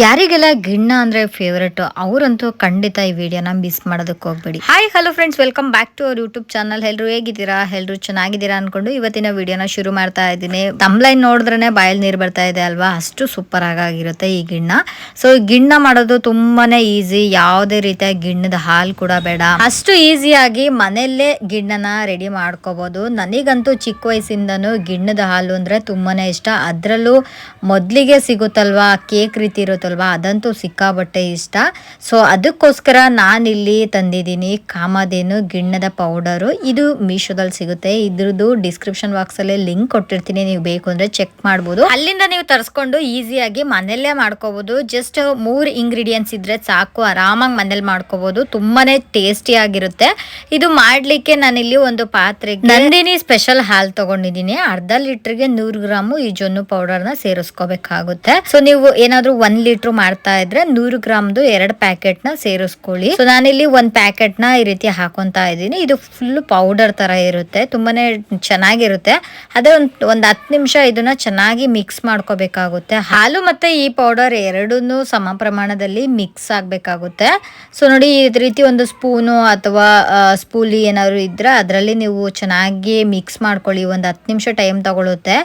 ಯಾರಿಗೆಲ್ಲ ಗಿಣ್ಣ ಅಂದ್ರೆ ಫೇವ್ರೆಟ್ ಅವರಂತೂ ಖಂಡಿತ ಈ ವಿಡಿಯೋನ ಮಿಸ್ ಮಾಡೋದಕ್ಕೆ ಹೋಗ್ಬೇಡಿ. Hi hello friends welcome back to our YouTube channel ಎಲ್ಲರೂ ಹೇಗಿದ್ದೀರಾ? ಎಲ್ಲರೂ ಚೆನ್ನಾಗಿದ್ದೀರಾ ಅನ್ಕೊಂಡು ಇವತ್ತಿನ ವಿಡಿಯೋನ ಶುರು ಮಾಡ್ತಾ ಇದ್ದೀನಿ. ತಮ್ಲೈನ್ ನೋಡಿದ್ರೆ ಬಾಯಲ್ಲಿ ನೀರು ಬರ್ತಾ ಇದೆ ಅಲ್ವಾ? ಅಷ್ಟು ಸೂಪರ್ ಆಗಿರುತ್ತೆ ಈ ಗಿಣ್ಣ ಸೊ ಗಿಣ್ಣ ಮಾಡೋದು ತುಂಬಾನೇ ಈಸಿ ಯಾವುದೇ ರೀತಿಯ ಗಿಣ್ಣದ ಹಾಲು ಕೂಡ ಬೇಡ. ಅಷ್ಟು ಈಸಿಯಾಗಿ ಮನೆಯಲ್ಲೇ ಗಿಣ್ಣನ ರೆಡಿ ಮಾಡ್ಕೋಬಹುದು ನನಗಂತೂ ಚಿಕ್ಕ ವಯಸ್ಸಿಂದನು ಗಿಣ್ಣದ ಹಾಲು ಅಂದ್ರೆ ತುಂಬಾನೇ ಇಷ್ಟ. ಅದರಲ್ಲೂ ಮೊದಲಿಗೆ ಸಿಗುತ್ತಲ್ವಾ? ಕೇಕ್ ರೀತಿ ಇರುತ್ತಲ್ವಾ ಅದಂತೂ ಸಿಕ್ಕಾಬಟ್ಟೆ ಇಷ್ಟ. ಸೊ ಅದಕ್ಕೋಸ್ಕರ ನಾನಿಲ್ಲಿ ತಂದಿದ್ದೀನಿ ಕಾಮಧೇನು ಗಿಣ್ಣದ ಪೌಡರು. ಇದು ಮೀಶೋದಲ್ಲಿ ಸಿಗುತ್ತೆ. ಇದ್ರದ್ದು ಡಿಸ್ಕ್ರಿಪ್ಷನ್ ಬಾಕ್ಸ್ ಅಲ್ಲಿ ಲಿಂಕ್ ಕೊಟ್ಟಿರ್ತೀನಿ. ನೀವು ಬೇಕು ಅಂದ್ರೆ ಚೆಕ್ ಮಾಡ್ಬೋದು. ಅಲ್ಲಿಂದ ನೀವು ತರಿಸ್ಕೊಂಡು ಈಸಿಯಾಗಿ ಮನೆಯಲ್ಲೇ ಮಾಡ್ಕೋಬಹುದು ಜಸ್ಟ್ ಮೂರ್ ಇಂಗ್ರೀಡಿಯೆಂಟ್ಸ್ ಇದ್ರೆ ಸಾಕು. ಆರಾಮಾಗಿ ಮನೇಲಿ ಮಾಡ್ಕೋಬಹುದು ತುಂಬಾನೇ ಟೇಸ್ಟಿ ಆಗಿರುತ್ತೆ. ಇದು ಮಾಡ್ಲಿಕ್ಕೆ ನಾನಿಲ್ಲಿ ಒಂದು ಪಾತ್ರೆಗೆ ನಂದಿನಿ ಸ್ಪೆಷಲ್ ಹಾಲ್ ತಗೊಂಡಿದ್ದೀನಿ. ಅರ್ಧ ಲೀಟರ್ಗೆ ನೂರು ಗ್ರಾಮು ಈ ಜೊನ್ನು ಪೌಡರ್ನ ಸೇರಿಸ್ಕೋಬೇಕಾಗುತ್ತೆ. ಸೊ ನೀವು ಏನಾದರೂ ಒಂದ್ ಲೀಟರ್ ಮಾಡ್ತಾ ಇದ್ರೆ ನೂರು ಗ್ರಾಮ್ದು ಎರಡು ಪ್ಯಾಕೆಟ್ನ ಸೇರಿಸ್ಕೊಳ್ಳಿ. ಸೊ ನಾನಿಲ್ಲಿ ಒಂದ್ ಪ್ಯಾಕೆಟ್ನ ಈ ರೀತಿ ಹಾಕೊಂತ ಇದ್ದೀನಿ. ಇದು ಫುಲ್ ಪೌಡರ್ ತರ ಇರುತ್ತೆ. ತುಂಬಾನೇ ಚೆನ್ನಾಗಿರುತ್ತೆ. ಅದೇ ಒಂದ್ ಒಂದ್ ಹತ್ತು ನಿಮಿಷ ಇದನ್ನ ಚೆನ್ನಾಗಿ ಮಿಕ್ಸ್ ಮಾಡ್ಕೋಬೇಕಾಗುತ್ತೆ. ಹಾಲು ಮತ್ತೆ ಈ ಪೌಡರ್ ಎರಡನ್ನೂ ಸಮ ಪ್ರಮಾಣದಲ್ಲಿ ಮಿಕ್ಸ್ ಆಗ್ಬೇಕಾಗುತ್ತೆ. ಸೊ ನೋಡಿ ಈ ರೀತಿ ಒಂದು ಸ್ಪೂನು ಅಥವಾ ಸ್ಪೂಲಿ ಏನಾದ್ರು ಇದ್ರೆ ಅದರಲ್ಲಿ ನೀವು ಚೆನ್ನಾಗಿ ಮಿಕ್ಸ್ ಮಾಡ್ಕೊಳ್ಳಿ. ಒಂದು ಹತ್ತು ನಿಮಿಷ ಟೈಮ್ ತಗೊಳುತ್ತೆ.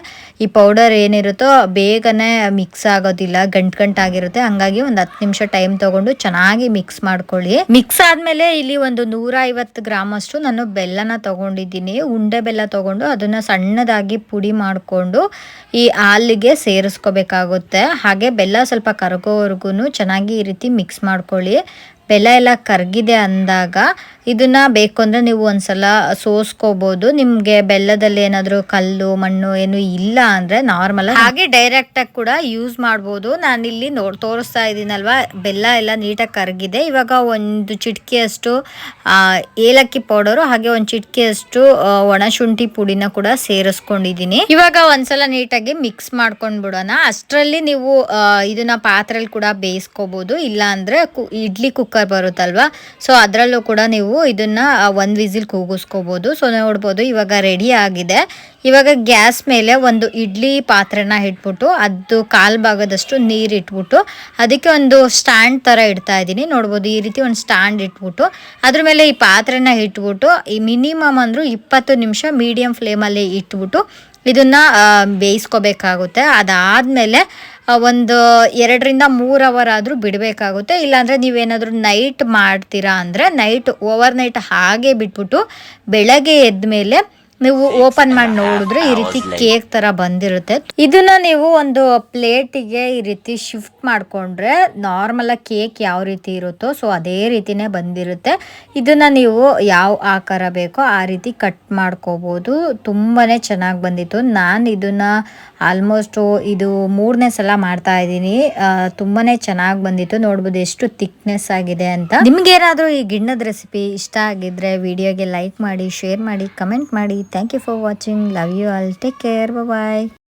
ಈ ಪೌಡರ್ ಏನಿರುತ್ತೋ ಬೇಗನೆ ಮಿಕ್ಸ್ ಆಗೋದಿಲ್ಲ. ಗಂಟ್ ಗಂಟಾಗಿರುತ್ತೆ ಹಂಗಾಗಿ ಒಂದು ಹತ್ತು ನಿಮಿಷ ಟೈಮ್ ತಗೊಂಡು ಚೆನ್ನಾಗಿ ಮಿಕ್ಸ್ ಮಾಡ್ಕೊಳ್ಳಿ. ಮಿಕ್ಸ್ ಆದ್ಮೇಲೆ ಇಲ್ಲಿ ಒಂದು ನೂರ ಐವತ್ತು ಗ್ರಾಮ್ ಅಷ್ಟು ನಾನು ಬೆಲ್ಲನ ತಗೊಂಡಿದ್ದೀನಿ. ಉಂಡೆ ಬೆಲ್ಲ ತಗೊಂಡು ಅದನ್ನ ಸಣ್ಣದಾಗಿ ಪುಡಿ ಮಾಡಿಕೊಂಡು ಈ ಹಾಲಿಗೆ ಸೇರಿಸ್ಕೋಬೇಕಾಗುತ್ತೆ. ಹಾಗೆ ಬೆಲ್ಲ ಸ್ವಲ್ಪ ಕರಗೋವರೆಗೂ ಚೆನ್ನಾಗಿ ಈ ರೀತಿ ಮಿಕ್ಸ್ ಮಾಡ್ಕೊಳ್ಳಿ. ಬೆಲ್ಲ ಎಲ್ಲ ಕರಗಿದೆ ಅಂದಾಗ ಇದನ್ನ ಬೇಕು ಅಂದರೆ ನೀವು ಒಂದ್ಸಲ ಸೋಸ್ಕೋಬಹುದು ನಿಮಗೆ ಬೆಲ್ಲದಲ್ಲಿ ಏನಾದರೂ ಕಲ್ಲು, ಮಣ್ಣು ಏನು ಇಲ್ಲ ಅಂದ್ರೆ ನಾರ್ಮಲ್ ಹಾಗೆ ಡೈರೆಕ್ಟ್ ಆಗಿ ಕೂಡ ಯೂಸ್ ಮಾಡ್ಬೋದು. ನಾನಿಲ್ಲಿ ನೋಡ್ ತೋರಿಸ್ತಾ ಇದ್ದೀನಲ್ವಾ? ಬೆಲ್ಲ ಎಲ್ಲ ನೀಟಾಗಿ ಕರಗಿದೆ. ಇವಾಗ ಒಂದು ಚಿಟಿಕೆಯಷ್ಟು ಏಲಕ್ಕಿ ಪೌಡರು ಹಾಗೆ ಒಂದು ಚಿಟಿಕೆಯಷ್ಟು ಒಣ ಶುಂಠಿ ಪುಡಿನ ಕೂಡ ಸೇರಿಸ್ಕೊಂಡಿದ್ದೀನಿ. ಇವಾಗ ಒಂದ್ಸಲ ನೀಟಾಗಿ ಮಿಕ್ಸ್ ಮಾಡ್ಕೊಂಡು ಬಿಡೋಣ. ಅಷ್ಟರಲ್ಲಿ ನೀವು ಇದನ್ನ ಪಾತ್ರೆಲಿ ಕೂಡ ಬೇಯಿಸ್ಕೋಬಹುದು ಇಲ್ಲ ಅಂದ್ರೆ ಇಡ್ಲಿ ಕುಕ್ಕರ್ ಬರುತ್ತಲ್ವಾ? ಸೊ ಅದರಲ್ಲೂ ಕೂಡ ನೀವು ಇದನ್ನು ಒಂದು ವಿಸಿಲ್ ಕೂಗಿಸ್ಕೋಬೋದು. ಸೊ ನೋಡ್ಬೋದು, ಇವಾಗ ರೆಡಿ ಆಗಿದೆ. ಇವಾಗ ಗ್ಯಾಸ್ ಮೇಲೆ ಒಂದು ಇಡ್ಲಿ ಪಾತ್ರೆನ ಇಟ್ಬಿಟ್ಟು, ಅದು ಕಾಲ್ ಭಾಗದಷ್ಟು ನೀರು ಇಟ್ಬಿಟ್ಟು, ಅದಕ್ಕೆ ಒಂದು ಸ್ಟ್ಯಾಂಡ್ ಥರ ಇಡ್ತಾ ಇದ್ದೀನಿ. ನೋಡ್ಬೋದು, ಈ ರೀತಿ ಒಂದು ಸ್ಟ್ಯಾಂಡ್ ಇಟ್ಬಿಟ್ಟು, ಅದ್ರ ಮೇಲೆ ಈ ಪಾತ್ರೆನ ಇಟ್ಬಿಟ್ಟು, ಈ ಮಿನಿಮಮ್ ಅಂದರೂ ಇಪ್ಪತ್ತು ನಿಮಿಷ ಮೀಡಿಯಂ ಫ್ಲೇಮಲ್ಲಿ ಇಟ್ಬಿಟ್ಟು, ಇದನ್ನು ಬೇಯಿಸ್ಕೋಬೇಕಾಗುತ್ತೆ. ಅದಾದ್ಮೇಲೆ ಒಂದು ಎರಡರಿಂದ ಮೂರು ಅವರ್ ಆದರೂ ಬಿಡಬೇಕಾಗುತ್ತೆ. ಇಲ್ಲಾಂದರೆ ನೀವೇನಾದರೂ ನೈಟ್ ಮಾಡ್ತೀರಾ ಅಂದರೆ ನೈಟ್ ಓವರ್ ನೈಟ್ ಹಾಗೆ ಬಿಟ್ಬಿಟ್ಟು ಬೆಳಗ್ಗೆ ಎದ್ದ ಮೇಲೆ ನೀವು ಓಪನ್ ಮಾಡಿ ನೋಡಿದ್ರೆ ಈ ರೀತಿ ಕೇಕ್ ತರ ಬಂದಿರುತ್ತೆ. ಇದನ್ನ ನೀವು ಒಂದು ಪ್ಲೇಟಿಗೆ ಈ ರೀತಿ ಶಿಫ್ಟ್ ಮಾಡ್ಕೊಂಡ್ರೆ ನಾರ್ಮಲ್ ಕೇಕ್ ಯಾವ ರೀತಿ ಇರುತ್ತೋ ಸೊ ಅದೇ ರೀತಿನೇ ಬಂದಿರುತ್ತೆ. ಇದನ್ನ ನೀವು ಯಾವ ಆಕಾರ ಬೇಕೋ ಆ ರೀತಿ ಕಟ್ ಮಾಡ್ಕೋಬಹುದು ತುಂಬಾನೇ ಚೆನ್ನಾಗಿ ಬಂದಿತ್ತು. ನಾನು ಇದನ್ನ ಆಲ್ಮೋಸ್ಟ್ ಇದು ಮೂರನೇ ಸಲ ಮಾಡ್ತಾ ಇದ್ದೀನಿ. ತುಂಬಾನೇ ಚೆನ್ನಾಗಿ ಬಂದಿತ್ತು. ನೋಡ್ಬೋದು ಎಷ್ಟು ಥಿಕ್ನೆಸ್ ಆಗಿದೆ ಅಂತ. ನಿಮ್ಗೆ ಏನಾದರೂ ಈ ಗಿಣ್ಣದ ರೆಸಿಪಿ ಇಷ್ಟ ಆಗಿದ್ರೆ ವಿಡಿಯೋಗೆ ಲೈಕ್ ಮಾಡಿ ಶೇರ್ ಮಾಡಿ ಕಮೆಂಟ್ ಮಾಡಿ. Thank you for watching. Love you all. Take care. Bye bye.